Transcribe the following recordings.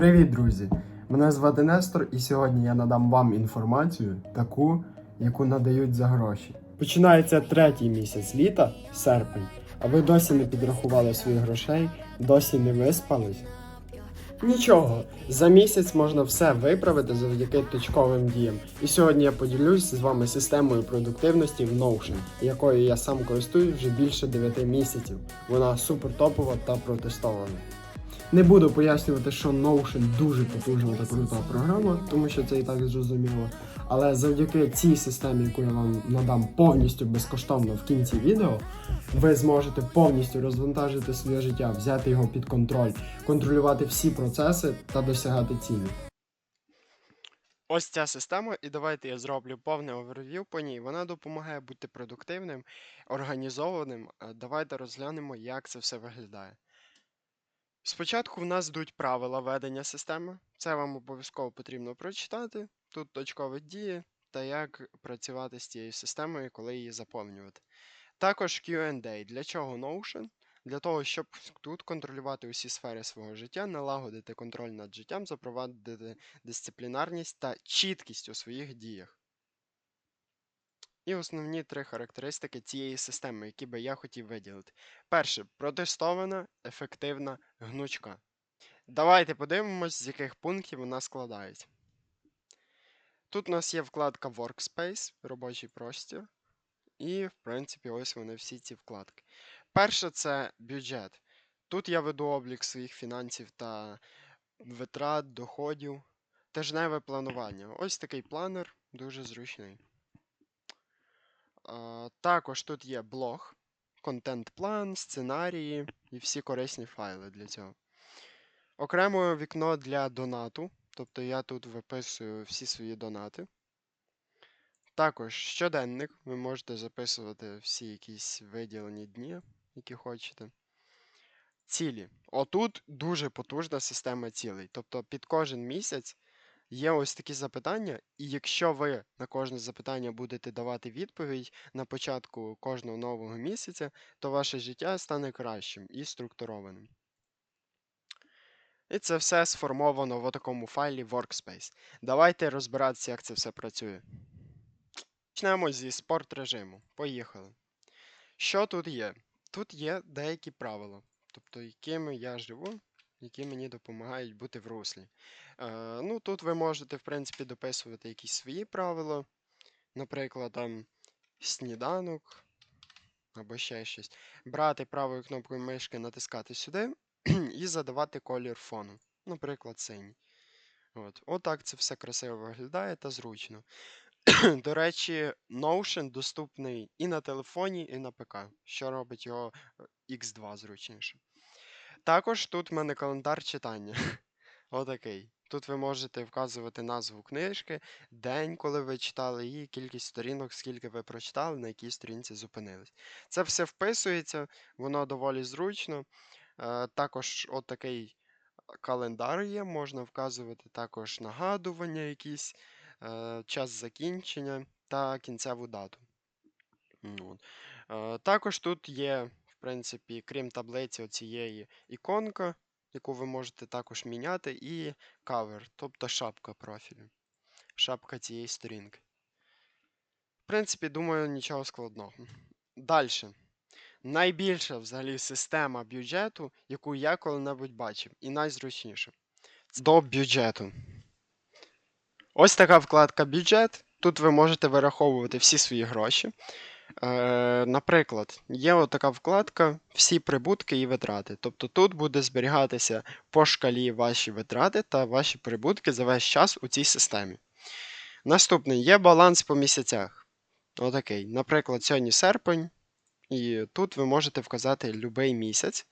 Привіт, друзі! Мене звати Нестор, і сьогодні я надам вам інформацію, таку, яку надають за гроші. Починається третій місяць літа, серпень, а ви досі не підрахували своїх грошей, досі не виспались. Нічого, за місяць можна все виправити завдяки точковим діям. І сьогодні я поділюсь з вами системою продуктивності в Notion, якою я сам користуюсь вже більше 9 місяців. Вона супер топова та протестована. Не буду пояснювати, що Notion дуже потужна та крута програма, тому що це і так зрозуміло. Але завдяки цій системі, яку я вам надам повністю безкоштовно в кінці відео, ви зможете повністю розвантажити своє життя, взяти його під контроль, контролювати всі процеси та досягати цілі. Ось ця система, і давайте я зроблю повне оверв'ю по ній. Вона допомагає бути продуктивним, організованим. Е, Давайте розглянемо, як це все виглядає. Спочатку в нас йдуть правила ведення системи. Це вам обов'язково потрібно прочитати. Тут точкові дії та як працювати з цією системою, коли її заповнювати. Також Q&A. Для чого Notion? Для того, щоб тут контролювати усі сфери свого життя, налагодити контроль над життям, запровадити дисциплінарність та чіткість у своїх діях. І основні три характеристики цієї системи, які би я хотів виділити. Перше протестована, ефективна, гнучка. Давайте подивимось, з яких пунктів вона складається. Тут у нас є вкладка Workspace, робочий простір. І, в принципі, ось вони всі ці вкладки. Перше це бюджет. Тут я веду облік своїх фінансів та витрат, доходів. Тижневе планування. Ось такий планер, дуже зручний. Також тут є блог, контент-план, сценарії і всі корисні файли для цього. Окремо вікно для донату. Тобто я тут виписую всі свої донати. Також щоденник. Ви можете записувати всі якісь виділені дні, які хочете. Цілі. Отут дуже потужна система цілей. Тобто під кожен місяць є ось такі запитання, і якщо ви на кожне запитання будете давати відповідь на початку кожного нового місяця, то ваше життя стане кращим і структурованим. І це все сформовано в такому файлі Workspace. Давайте розбиратися, як це все працює. Почнемо зі спорт режиму. Поїхали. Що тут є? Тут є деякі правила, тобто якими я живу, які мені допомагають бути в руслі. Е, ну, тут ви можете, в принципі, дописувати якісь свої правила, наприклад, там сніданок або ще щось. Брати правою кнопкою мишки, натискати сюди і задавати колір фону. Наприклад, синій. От. Отак це все красиво виглядає та зручно. До речі, Notion доступний і на телефоні, і на ПК, що робить його е, X2 зручніше. Також тут в мене календар читання. Отакий. Тут ви можете вказувати назву книжки, день, коли ви читали, і кількість сторінок, скільки ви прочитали, на якій сторінці зупинились. Це все вписується, воно доволі зручно. Е, Також отакий календар є, можна вказувати також нагадування якісь е, час закінчення та кінцеву дату. Е, Також тут є, в принципі, крім таблиці оцієї іконка, яку ви можете також міняти, і кавер, тобто шапка профілю. Шапка цієї сторінки. В принципі, думаю, нічого складного. Далі. Найбільша взагалі система бюджету, яку я коли-небудь бачив, і найзручніша. До бюджету. Ось така вкладка бюджет. Тут ви можете вираховувати всі свої гроші. Е, наприклад, є така вкладка Всі прибутки і витрати. Тобто тут буде зберігатися по шкалі ваші витрати та ваші прибутки за весь час у цій системі. Наступний є баланс по місяцях. Отакий. Наприклад, сьогодні серпень, і тут ви можете вказати будь-який місяць.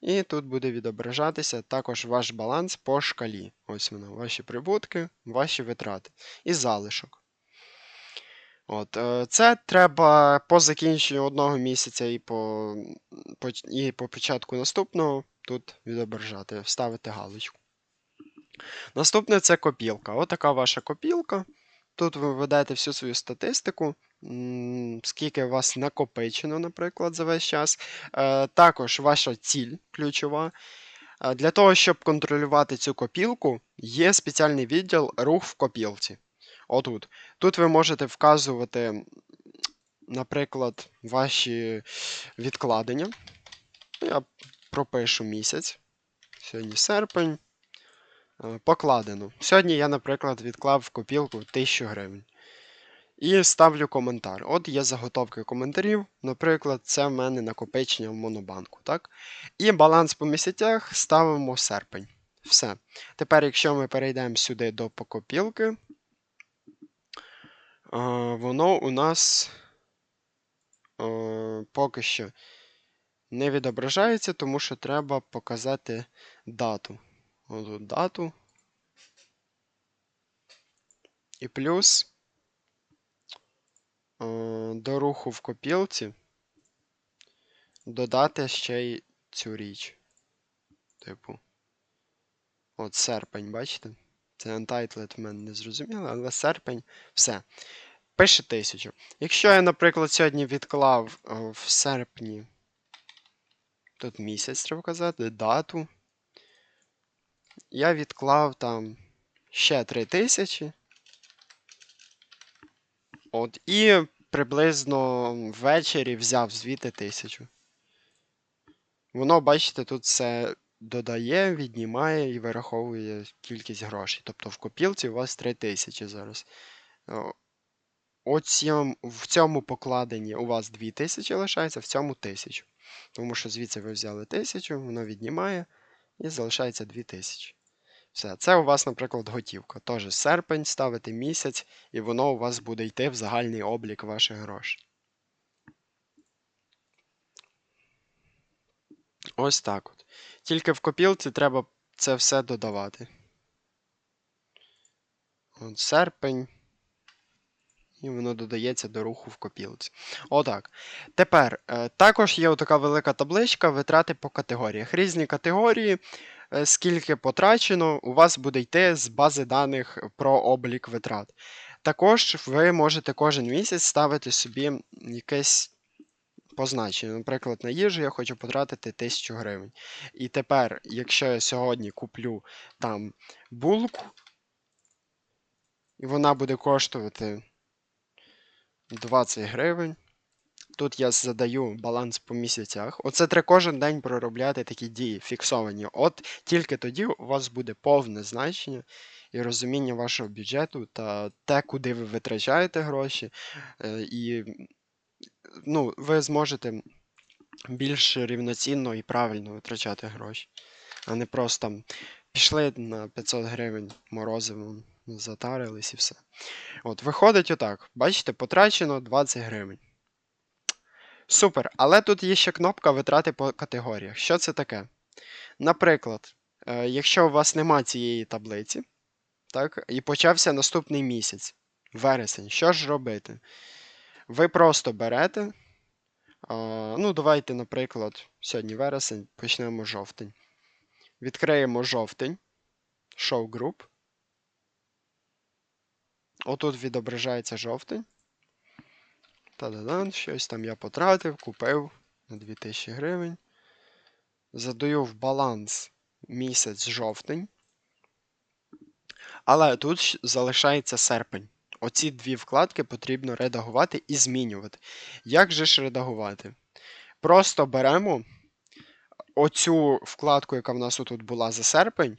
І тут буде відображатися також ваш баланс по шкалі. Ось воно, ваші прибутки, ваші витрати. І залишок. От, е, Це треба по закінченню одного місяця і по, по, і по початку наступного тут відображати, вставити галочку. Наступне це копілка. Отака ваша копілка. Тут ви ведете всю свою статистику, скільки у вас накопичено, наприклад, за весь час. Е, Також ваша ціль ключова. Е, Для того, щоб контролювати цю копілку, є спеціальний відділ рух в копілці. Отут. Тут ви можете вказувати, наприклад, ваші відкладення. Я пропишу місяць. Сьогодні серпень. Е, Покладено. Сьогодні я, наприклад, відклав в копілку 1000 гривень. І ставлю коментар. От є заготовки коментарів. Наприклад, це в мене накопичення в монобанку. Так? І баланс по місяцях ставимо серпень. Все. Тепер, якщо ми перейдемо сюди до покопілки, воно у нас е, поки що не відображається, тому що треба показати дату. Отут дату. І плюс е, до руху в копілці додати ще й цю річ. Типу. От серпень, бачите? Це untitled мене не зрозуміло, але серпень все. Пише 1000. Якщо я, наприклад, сьогодні відклав е, в серпні. Тут місяць треба казати, дату. Я відклав там ще 3000. От, і приблизно ввечері взяв звідти 1000. Воно, бачите, тут все додає, віднімає і вираховує кількість грошей. Тобто в копілці у вас 3000 зараз. Оцім, в цьому покладенні у вас 2000 лишається, в цьому 1000. Тому що звідси ви взяли 1000, воно віднімає і залишається 2000. Все, це у вас, наприклад, готівка. Тож серпень ставите місяць, і воно у вас буде йти в загальний облік ваших грошей. Ось так от. Тільки в копілці треба це все додавати. От серпень. І воно додається до руху в копілці. Отак. Тепер е, також є така велика табличка витрати по категоріях. Різні категорії, е, скільки потрачено, у вас буде йти з бази даних про облік витрат. Також ви можете кожен місяць ставити собі якесь позначення. Наприклад, на їжу я хочу потратити 1000 гривень. І тепер, якщо я сьогодні куплю там булку, і вона буде коштувати 20 гривень. Тут я задаю баланс по місяцях. Оце треба кожен день проробляти такі дії фіксовані. От тільки тоді у вас буде повне значення і розуміння вашого бюджету та те, куди ви витрачаєте гроші. Е, І ну, ви зможете більш рівноцінно і правильно витрачати гроші, а не просто там пішли на 500 гривень морозивом, затарились і все. От, виходить отак. Бачите, потрачено 20 гривень. Супер. Але тут є ще кнопка витрати по категоріях. Що це таке? Наприклад, е, якщо у вас нема цієї таблиці, так, і почався наступний місяць, вересень, що ж робити? Ви просто берете. ну, давайте, наприклад, сьогодні вересень, почнемо жовтень. Відкриємо жовтень, show group. Отут відображається жовтень. Та-да-дан, щось там я потратив, купив на 2000 гривень. Задаю в баланс місяць жовтень. Але тут залишається серпень. Оці дві вкладки потрібно редагувати і змінювати. Як же ж редагувати? Просто беремо оцю вкладку, яка в нас тут була за серпень.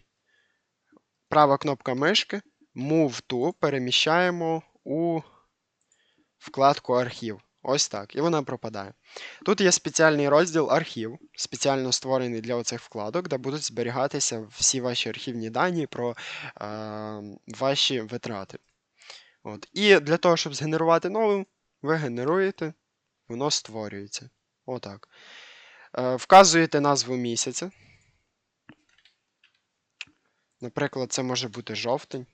Права кнопка мишки, Move to переміщаємо у вкладку архів. Ось так. І вона пропадає. Тут є спеціальний розділ архів, спеціально створений для оцих вкладок, де будуть зберігатися всі ваші архівні дані про е, ваші витрати. От. І для того, щоб згенерувати нову, ви генеруєте, воно створюється. Отак. Е, вказуєте назву місяця. Наприклад, це може бути жовтень.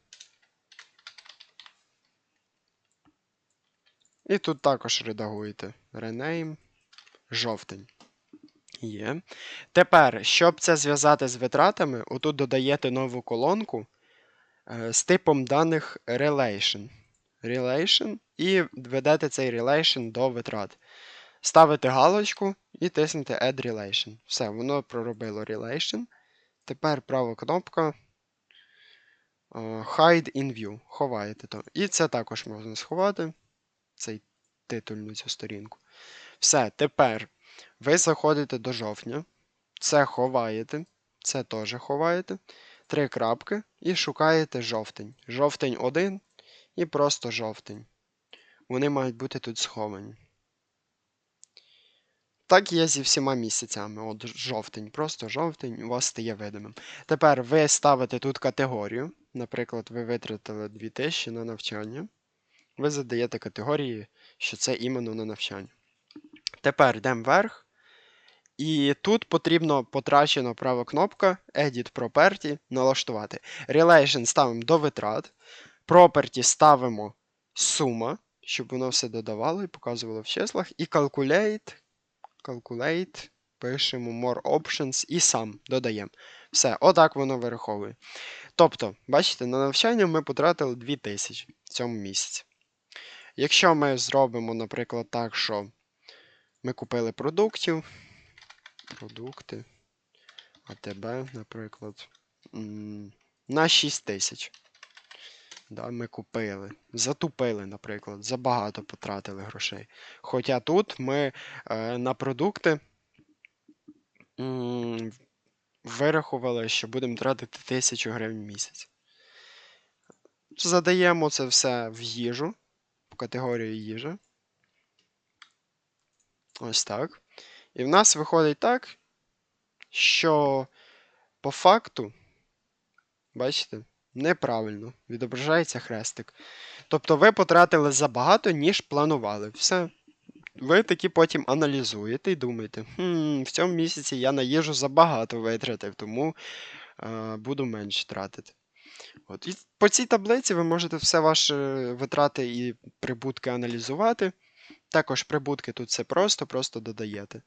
І тут також редагуєте rename жовтень. Є. Тепер, щоб це зв'язати з витратами, отут додаєте нову колонку з типом даних relation. Relation і ведете цей relation до витрат. Ставите галочку і тиснете Add Relation. Все, воно проробило relation. Тепер права кнопка. е, Hide in view. Ховаєте то. І це також можна сховати. Цей титульну цю сторінку. Все, тепер ви заходите до жовтня. Це ховаєте. Це теж ховаєте. Три крапки і шукаєте жовтень. Жовтень 1 і просто жовтень. Вони мають бути тут сховані. Так є зі всіма місяцями. От жовтень, просто жовтень у вас стає видимим. Тепер ви ставите тут категорію. Наприклад, ви витратили 2000 на навчання. Ви задаєте категорії, що це іменно на навчання. Тепер йдемо вверх. І тут потрібно потрачена права кнопка Edit Property налаштувати. Relation ставимо до витрат. Property ставимо сума, щоб воно все додавало і показувало в числах. І Calculate. Calculate. Пишемо More Options і сам додаємо. Все, отак воно вираховує. Тобто, бачите, на навчання ми потратили 2000 в цьому місяці. Якщо ми зробимо, наприклад, так, що ми купили продуктів, продукти, АТБ, наприклад, на 6 тисяч. Да, ми купили. Затупили, наприклад, забагато потратили грошей. Хоча тут ми е, на продукти м, вирахували, що будемо тратити 1000 гривень в місяць. Задаємо це все в їжу, в категорію їжа. Ось так. І в нас виходить так, що по факту, бачите, неправильно відображається хрестик. Тобто ви потратили забагато, ніж планували. Все. Ви такі потім аналізуєте і думаєте, хм, в цьому місяці я на їжу забагато витратив, тому е, буду менше тратити. От. І по цій таблиці ви можете все ваші витрати і прибутки аналізувати. Також прибутки тут все просто, просто додаєте.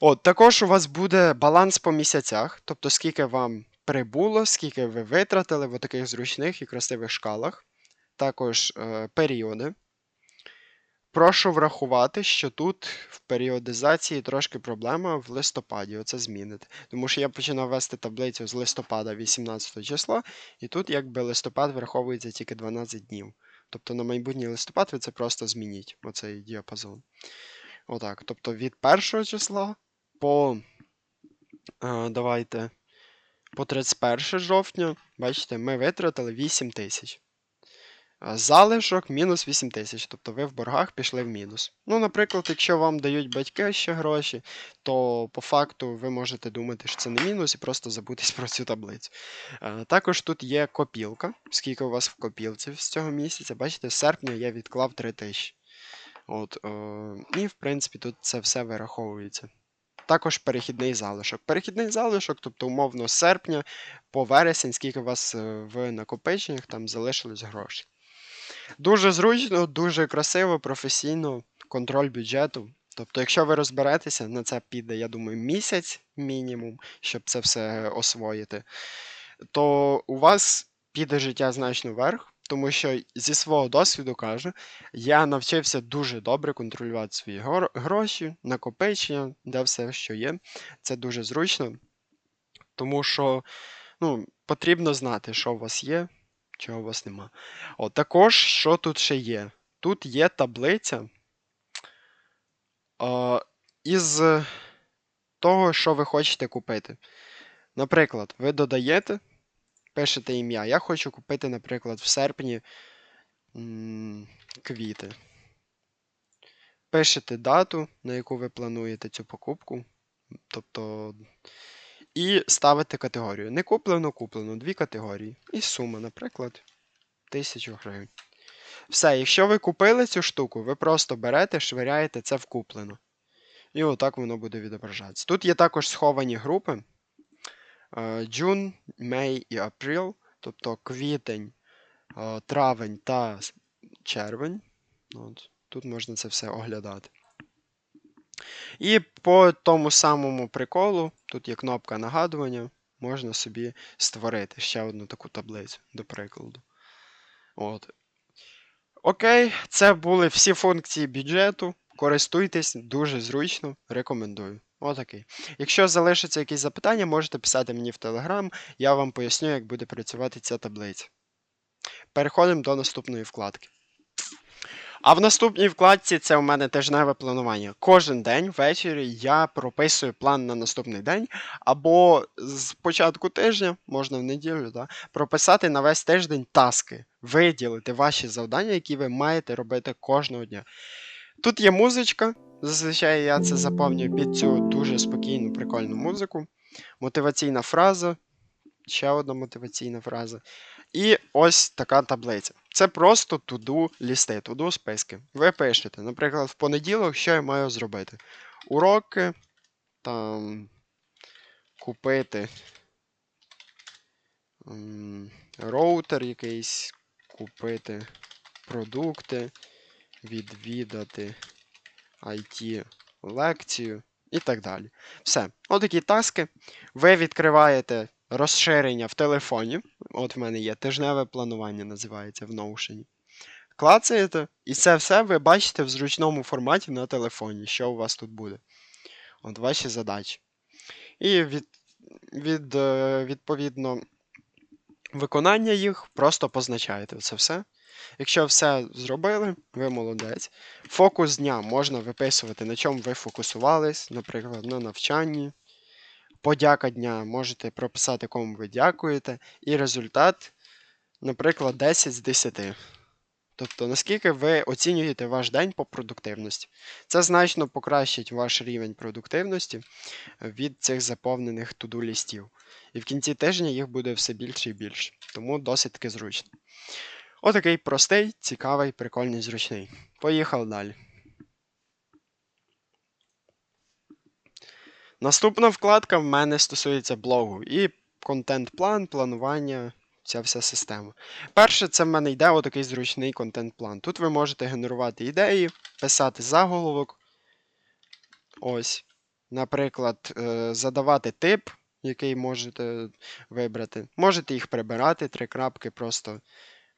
От, також у вас буде баланс по місяцях, тобто скільки вам прибуло, скільки ви витратили в таких зручних і красивих шкалах. Також е, періоди. Прошу врахувати, що тут в періодизації трошки проблема в листопаді. Оце змінити. Тому що я починав вести таблицю з листопада 18 числа, і тут якби листопад враховується тільки 12 днів. Тобто на майбутній листопад ви це просто змініть, оцей діапазон. Отак. Тобто від 1 числа по е, давайте по 31 жовтня, бачите, ми витратили 8 тисяч. А Залишок мінус 8 тисяч, тобто ви в боргах пішли в мінус. Ну, наприклад, якщо вам дають батьки ще гроші, то по факту ви можете думати, що це не мінус, і просто забутись про цю таблицю. Е, Також тут є копілка, скільки у вас в копілці з цього місяця. Бачите, з серпня я відклав 3 тисячі. От, е, і, в принципі, тут це все вираховується. Також перехідний залишок. Перехідний залишок, тобто, умовно, з серпня по вересень, скільки у вас е, в накопиченнях там залишилось грошей. Дуже зручно, дуже красиво, професійно, контроль бюджету. Тобто, якщо ви розберетеся, на це піде, я думаю, місяць мінімум, щоб це все освоїти, то у вас піде життя значно вверх, тому що зі свого досвіду кажу, я навчився дуже добре контролювати свої гроші, накопичення, де все, що є. Це дуже зручно, тому що ну, потрібно знати, що у вас є, чого у вас нема. От, також, що тут ще є? Тут є таблиця е, із того, що ви хочете купити. Наприклад, ви додаєте, пишете ім'я. Я хочу купити, наприклад, в серпні квіти. Пишете дату, на яку ви плануєте цю покупку. Тобто. І ставите категорію. Не куплено, куплено. Дві категорії. І сума, наприклад, 1000 гривень. Все, якщо ви купили цю штуку, ви просто берете, швиряєте це в куплено. І отак воно буде відображатися. Тут є також сховані групи. е, June, May і April, тобто квітень, е, травень та червень. От, тут можна це все оглядати. І по тому самому приколу, тут є кнопка нагадування, можна собі створити ще одну таку таблицю, до прикладу. От. Окей, це були всі функції бюджету. Користуйтесь дуже зручно, рекомендую. Отакий. Якщо залишаться якісь запитання, можете писати мені в Telegram, я вам поясню, як буде працювати ця таблиця. Переходимо до наступної вкладки. А в наступній вкладці це у мене тижневе планування. Кожен день ввечері я прописую план на наступний день, або з початку тижня, можна в неділю, да, прописати на весь тиждень таски, виділити ваші завдання, які ви маєте робити кожного дня. Тут є музичка. Зазвичай я це заповнюю під цю дуже спокійну, прикольну музику. Мотиваційна фраза. Ще одна мотиваційна фраза. І ось така таблиця. Це просто туду лісти, туду списки. Ви пишете, наприклад, в понеділок, що я маю зробити. Уроки, там, купити роутер якийсь, купити продукти, відвідати IT лекцію і так далі. Все. Отакі таски. Ви відкриваєте розширення в телефоні. От в мене є тижневе планування, називається в Notion. Клацаєте, і це все ви бачите в зручному форматі на телефоні, що у вас тут буде. От ваші задачі. І від, від, е, відповідно виконання їх просто позначаєте це все. Якщо все зробили, ви молодець. Фокус дня можна виписувати, на чому ви фокусувались, наприклад, на навчанні. Подяка дня можете прописати, кому ви дякуєте. І результат, наприклад, 10 з 10. Тобто, наскільки ви оцінюєте ваш день по продуктивності. Це значно покращить ваш рівень продуктивності від цих заповнених туду лістів. І в кінці тижня їх буде все більше і більше. Тому досить таки зручно. Отакий простий, цікавий, прикольний, зручний. Поїхали далі. Наступна вкладка в мене стосується блогу і контент-план, планування, ця вся система. Перше, це в мене йде отакий зручний контент-план. Тут ви можете генерувати ідеї, писати заголовок. Ось. Наприклад, е, задавати тип, який можете вибрати. Можете їх прибирати, три крапки, просто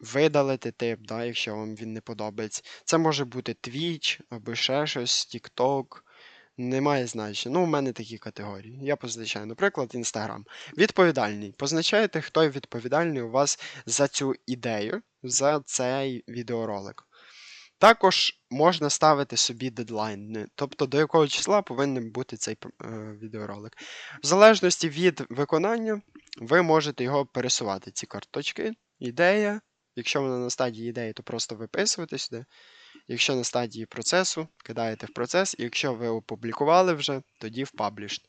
видалити тип, да, якщо вам він не подобається. Це може бути Twitch або ще щось, TikTok. Немає значення. Ну, у мене такі категорії. Я позначаю, наприклад, Instagram. Відповідальний. Позначаєте, хто відповідальний у вас за цю ідею, за цей відеоролик. Також можна ставити собі дедлайн, тобто до якого числа повинен бути цей е, відеоролик. В залежності від виконання, ви можете його пересувати, ці карточки. Ідея. Якщо вона на стадії ідеї, то просто виписуєте сюди. Якщо на стадії процесу, кидаєте в процес, і якщо ви опублікували вже, тоді в пабліш.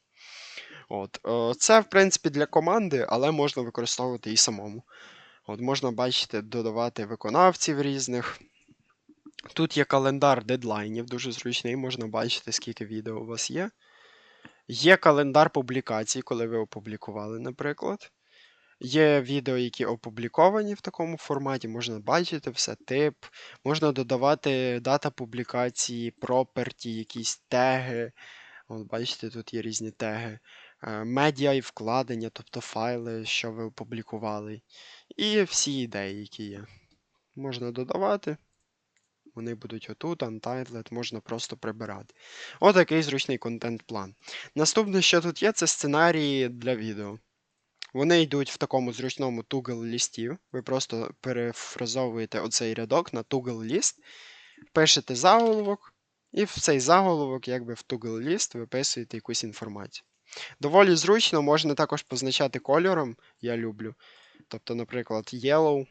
От. е, Це, в принципі, для команди, але можна використовувати і самому. От Можна бачити, додавати виконавців різних. Тут є календар дедлайнів, дуже зручний, можна бачити, скільки відео у вас є. Є календар публікацій, коли ви опублікували, наприклад. Є відео, які опубліковані в такому форматі, можна бачити все, тип, можна додавати дата публікації, проперті, якісь теги. От бачите, тут є різні теги. Е, Медіа і вкладення, тобто файли, що ви опублікували. І всі ідеї, які є. Можна додавати. Вони будуть отут, Untitled, можна просто прибирати. Отакий зручний контент-план. Наступне, що тут є, це сценарії для відео. Вони йдуть в такому зручному Toggle лісті. Ви просто перефразовуєте оцей рядок на Toggle ліст, пишете заголовок, і в цей заголовок, якби в Toggle ліст, виписуєте якусь інформацію. Доволі зручно, можна також позначати кольором, я люблю. Тобто, наприклад, yellow,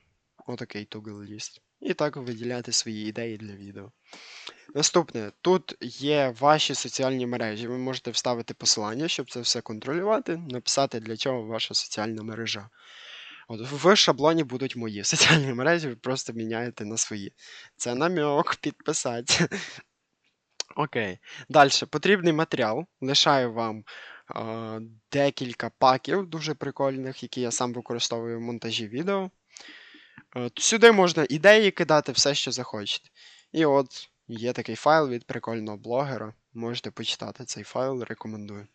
отакий Toggle ліст. І так виділяти свої ідеї для відео. Наступне, тут є ваші соціальні мережі. Ви можете вставити посилання, щоб це все контролювати, написати, для чого ваша соціальна мережа. От В шаблоні будуть мої соціальні мережі, ви просто міняєте на свої. Це намек, підписати. Окей. Далі, потрібний матеріал. Лишаю вам е, декілька паків дуже прикольних, які я сам використовую в монтажі відео. Е, Сюди можна ідеї кидати, все, що захочете. І от є такий файл від прикольного блогера. Можете почитати цей файл, рекомендую.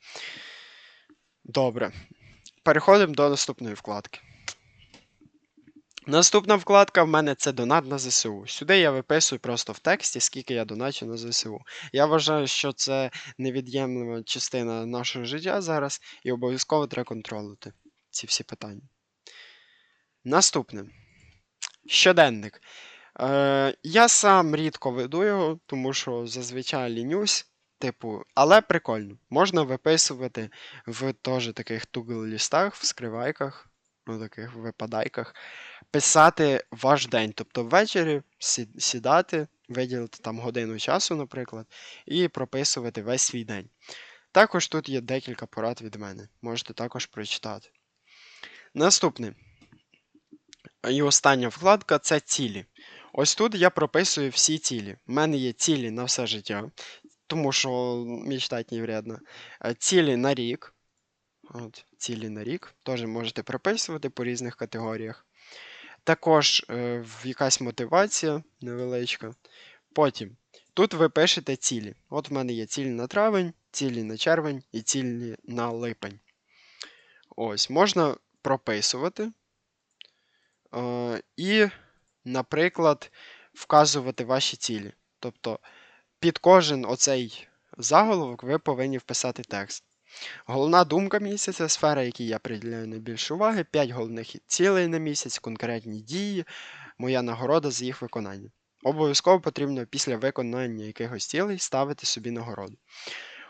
Добре. Переходимо до наступної вкладки. Наступна вкладка в мене це донат на ЗСУ. Сюди я виписую просто в тексті, скільки я доначу на ЗСУ. Я вважаю, що це невід'ємлива частина нашого життя зараз, і обов'язково треба контролити ці всі питання. Наступне. Щоденник. Е, я сам рідко веду його, тому що зазвичай лінюсь. Типу, але прикольно. Можна виписувати в теж таких тугл-лістах, в скривайках, ну таких випадайках, писати ваш день. Тобто ввечері сідати, виділити там годину часу, наприклад, і прописувати весь свій день. Також тут є декілька порад від мене. Можете також прочитати. Наступне. І остання вкладка це цілі. Ось тут я прописую всі цілі. У мене є цілі на все життя, тому що мечтати не вредно. Цілі на рік. От, цілі на рік. Теж можете прописувати по різних категоріях. Також е, якась мотивація невеличка. Потім тут ви пишете цілі. От в мене є цілі на травень, цілі на червень і цілі на липень. Ось, можна прописувати. Е, і, наприклад, вказувати ваші цілі. Тобто під кожен оцей заголовок ви повинні вписати текст. Головна думка місяця, сфера, якій я приділяю найбільше уваги, 5 головних цілей на місяць, конкретні дії, моя нагорода за їх виконання. Обов'язково потрібно після виконання якихось цілей ставити собі нагороду.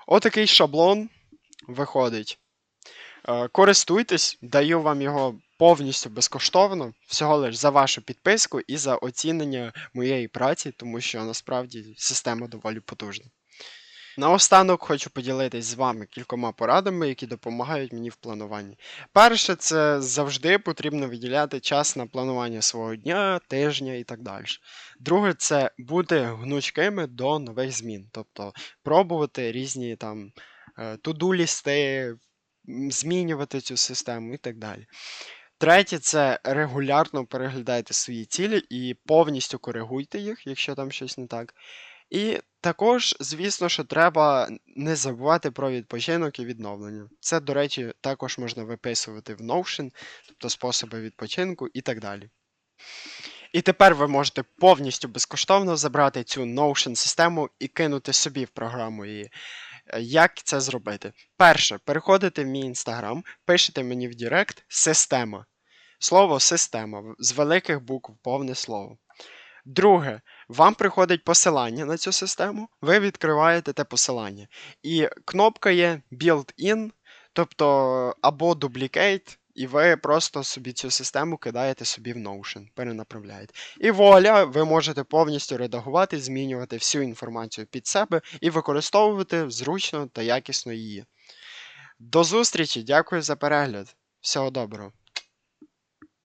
Отакий шаблон виходить. Е, Користуйтесь, даю вам його повністю безкоштовно, всього лиш за вашу підписку і за оцінення моєї праці, тому що насправді система доволі потужна. Наостанок хочу поділитись з вами кількома порадами, які допомагають мені в плануванні. Перше, це завжди потрібно виділяти час на планування свого дня, тижня і так далі. Друге, це бути гнучкими до нових змін, тобто пробувати різні там е, туду-лісти, м, змінювати цю систему і так далі. Третє, це регулярно переглядайте свої цілі і повністю коригуйте їх, якщо там щось не так. І також, звісно, що треба не забувати про відпочинок і відновлення. Це, до речі, також можна виписувати в Notion, тобто способи відпочинку і так далі. І тепер ви можете повністю безкоштовно забрати цю Notion систему і кинути собі в програму її. Е, Як це зробити? Перше, переходите в мій інстаграм, пишете мені в Директ система. Слово система з великих букв, повне слово. Друге, вам приходить посилання на цю систему, ви відкриваєте те посилання. І кнопка є Build-in, тобто або Duplicate, і ви просто собі цю систему кидаєте собі в Notion, перенаправляєте. І вуаля, ви можете повністю редагувати, змінювати всю інформацію під себе і використовувати зручно та якісно її. До зустрічі, дякую за перегляд. Всього доброго.